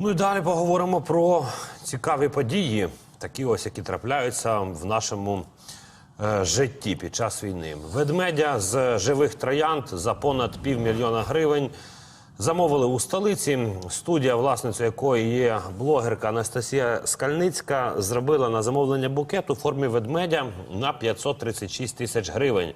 Ну і далі поговоримо про цікаві події, такі ось, які трапляються в нашому е, житті під час війни. Ведмедя з живих троянд за понад півмільйона гривень замовили у столиці. Студія, власницею якої є блогерка Анастасія Скальницька, зробила на замовлення букет у формі ведмедя на 536 тисяч гривень.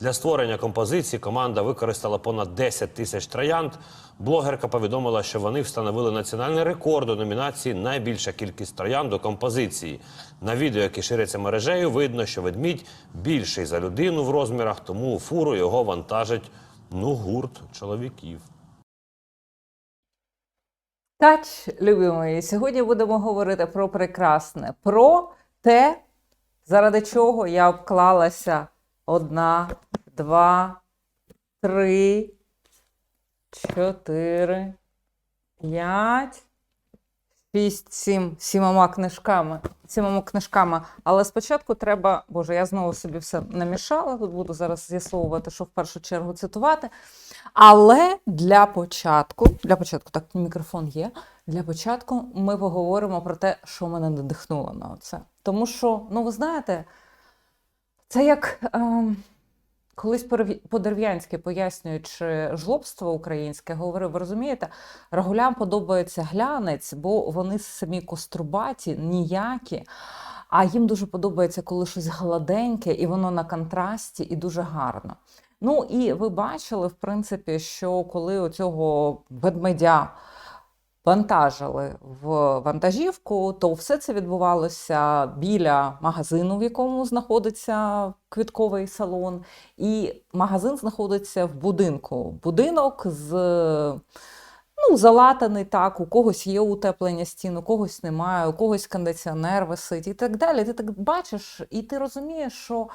Для створення композиції команда використала понад 10 тисяч троянд. Блогерка повідомила, що вони встановили національний рекорд у номінації Найбільша кількість троянд у композиції. На відео, яке шириться мережею, видно, що ведмідь більший за людину в розмірах, тому у фуру його вантажить ну гурт чоловіків. Тач, любі мої, сьогодні будемо говорити про прекрасне, про те, заради чого я обклалася одна, два, три, чотири, п'ять, шість, сім, сімома книжками. Сімома книжками. Але спочатку треба, боже, я знову собі все намішала. Тут буду зараз з'ясовувати, що в першу чергу цитувати. Але для початку, для початку, так, мікрофон є. Для початку ми поговоримо про те, що мене надихнуло на це. Тому що, ну ви знаєте, це як ем, колись Подерев'янський, пояснюючи жлобство українське, говорив: ви розумієте, рагулям подобається глянець, бо вони самі кострубаті, ніякі. А їм дуже подобається, коли щось гладеньке, і воно на контрасті, і дуже гарно. Ну і ви бачили, в принципі, що коли оцього ведмедя вантажили в вантажівку, то все це відбувалося біля магазину, в якому знаходиться квітковий салон, і магазин знаходиться в будинку. Будинок з ну, залатаний так, у когось є утеплення стін, у когось немає, у когось кондиціонер висить і так далі. Ти так бачиш, і ти розумієш, що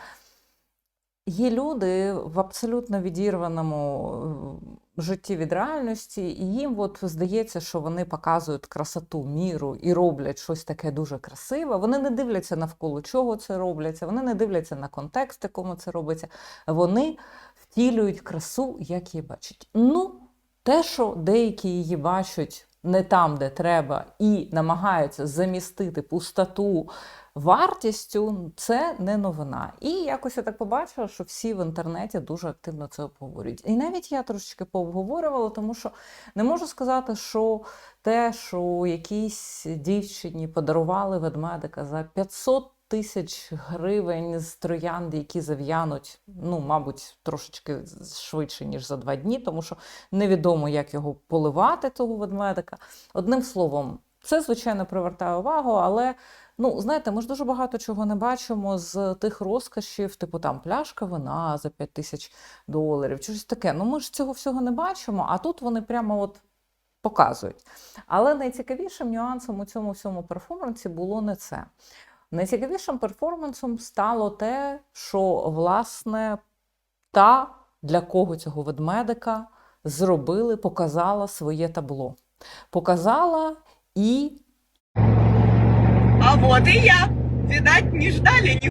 є люди в абсолютно відірваному е, житті від реальності, і їм от здається, що вони показують красоту, міру і роблять щось таке дуже красиве. Вони не дивляться навколо чого це робляться, вони не дивляться на контекст, якому це робиться. Вони втілюють красу, як її бачать. Ну, те, що деякі її бачать не там, де треба, і намагаються замістити пустоту вартістю, це не новина. І якось я так побачила, що всі в інтернеті дуже активно це обговорюють. І навіть я трошечки пообговорювала, тому що не можу сказати, що те, що якійсь дівчині подарували ведмедика за 500 тисяч гривень з троянд, які зав'януть, ну, мабуть, трошечки швидше, ніж за два дні, тому що невідомо, як його поливати, того ведмедика. Одним словом, це, звичайно, привертає увагу, але. Ну, знаєте, ми ж дуже багато чого не бачимо з тих розкошів, типу там пляшка вина за 5 тисяч доларів, чи щось таке. Ну, ми ж цього всього не бачимо, а тут вони прямо от показують. Але найцікавішим нюансом у цьому всьому перформансі було не це. Найцікавішим перформансом стало те, що власне та, для кого цього ведмедика зробили, показала своє табло. Показала і А вот и я. Видать, не ждали ни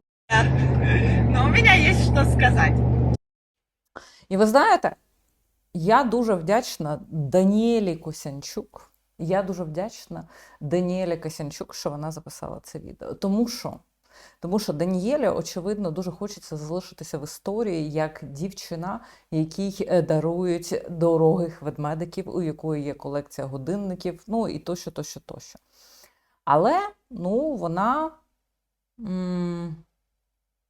Но у меня есть что сказать. І ви знаєте, я дуже вдячна Даніелі Косянчук. Я дуже вдячна Даніелі Косянчук, що вона записала це відео. Тому що, тому що Даніелі, очевидно, дуже хочеться залишитися в історії як дівчина, якій е, дарують дорогих ведмедиків, у якої є колекція годинників, ну і тощо, тощо, тощо. Але ну, вона м-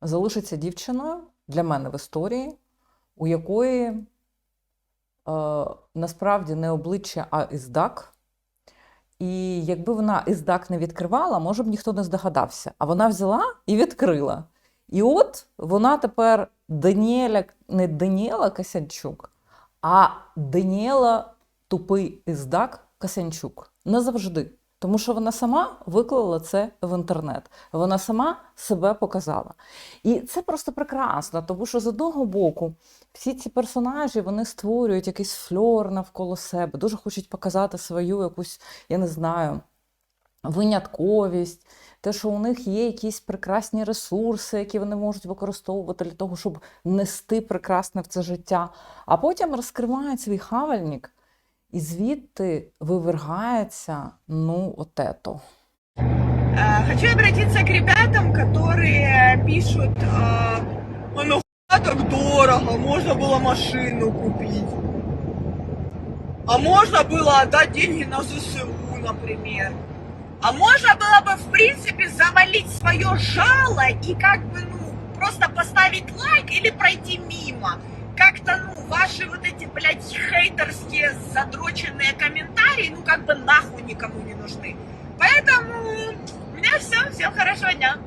залишиться дівчиною для мене в історії, у якої е, насправді не обличчя, а іздак. І якби вона іздак не відкривала, може б ніхто не здогадався. А вона взяла і відкрила. І от вона тепер Даніеля, не Даніела Касянчук, а Даніела тупий іздак Касянчук. Назавжди. Тому що вона сама виклала це в інтернет. Вона сама себе показала. І це просто прекрасно, тому що з одного боку всі ці персонажі вони створюють якийсь фльор навколо себе, дуже хочуть показати свою якусь, я не знаю, винятковість, те, що у них є якісь прекрасні ресурси, які вони можуть використовувати для того, щоб нести прекрасне в це життя. А потім розкривають свій хавальник І звідти вивергається ну отето. А, Хочу обратиться к ребятам, которые пишут, а, а нахуя так дорого, можно было машину купить. А можно было отдать деньги на ЗСУ, например. А можно было бы, в принципе, завалить свое жало и как бы, ну, просто поставить лайк или пройти мимо. Как-то, ну, ваши вот эти, блядь, хейтерские задроченные комментарии, ну, как бы нахуй никому не нужны. Поэтому у меня все, всем хорошего дня.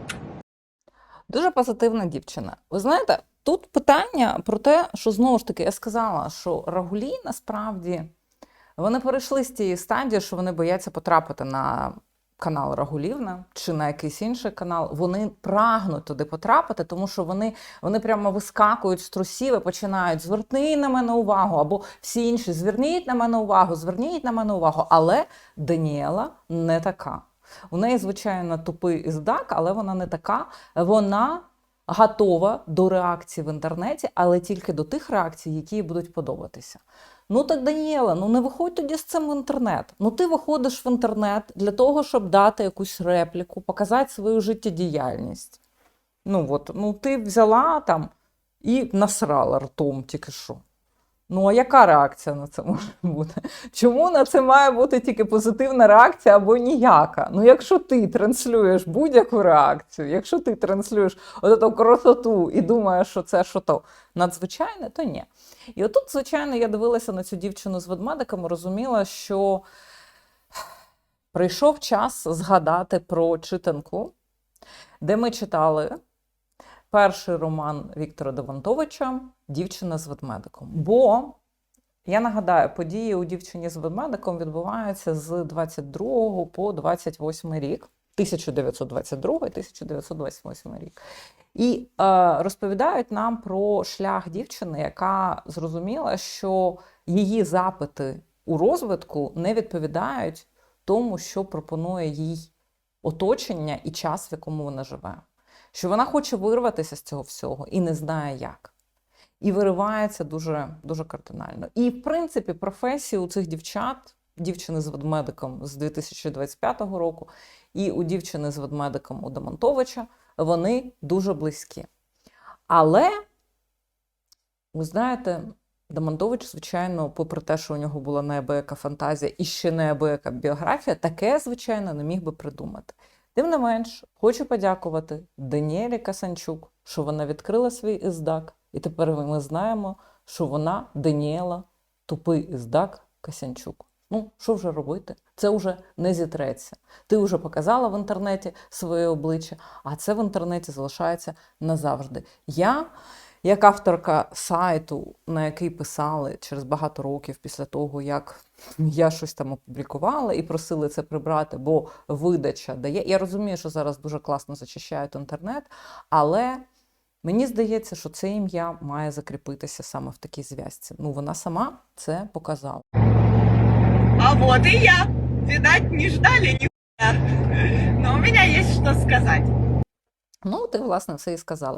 Дуже позитивна дівчина. Ви знаєте, тут питання про те, що знову ж таки я сказала, що Рагулі насправді вони перейшли з тієї стадії, що вони бояться потрапити на канал Рагулівна чи на якийсь інший канал. Вони прагнуть туди потрапити, тому що вони, вони прямо вискакують з трусів і починають зверни на мене увагу, або всі інші зверніть на мене увагу, зверніть на мене увагу. Але Даніела не така. У неї, звичайно, тупий іздак, але вона не така. Вона готова до реакції в інтернеті, але тільки до тих реакцій, які їй будуть подобатися. Ну так, Даніела, ну не виходь тоді з цим в інтернет. Ну ти виходиш в інтернет для того, щоб дати якусь репліку, показати свою життєдіяльність. Ну от, ну ти взяла там і насрала ртом тільки що. Ну, а яка реакція на це може бути? Чому на це має бути тільки позитивна реакція або ніяка? Ну, якщо ти транслюєш будь-яку реакцію, якщо ти транслюєш оту красоту і думаєш, що це що то надзвичайне, то ні. І отут, звичайно, я дивилася на цю дівчину з ведмедиком розуміла, що прийшов час згадати про читанку, де ми читали перший роман Віктора Девантовича Дівчина з ведмедиком. Бо я нагадаю, події у дівчині з ведмедиком відбуваються з 22 по 28 рік, 1922-1928 рік. І е, розповідають нам про шлях дівчини, яка зрозуміла, що її запити у розвитку не відповідають тому, що пропонує їй оточення і час, в якому вона живе. Що вона хоче вирватися з цього всього і не знає як. І виривається дуже, дуже кардинально. І, в принципі, професії у цих дівчат, дівчини з ведмедиком з 2025 року, і у дівчини з ведмедиком у Демонтовича, вони дуже близькі. Але, ви знаєте, Демонтович, звичайно, попри те, що у нього була неабияка фантазія і ще неабияка біографія, таке, звичайно, не міг би придумати. Тим не менш, хочу подякувати Даніелі Касанчук, що вона відкрила свій іздак, і тепер ми знаємо, що вона Даніела, тупий іздак Касянчук. Ну, що вже робити? Це вже не зітреться. Ти вже показала в інтернеті своє обличчя, а це в інтернеті залишається назавжди. Я, як авторка сайту, на який писали через багато років після того, як я щось там опублікувала і просили це прибрати, бо видача дає. Я розумію, що зараз дуже класно зачищають інтернет, але мені здається, що це ім'я має закріпитися саме в такій зв'язці. Ну, вона сама це показала. А вот и я. Видать, не ждали нихуя. Но у меня есть что сказать. Ну, ти, власне, все і сказала.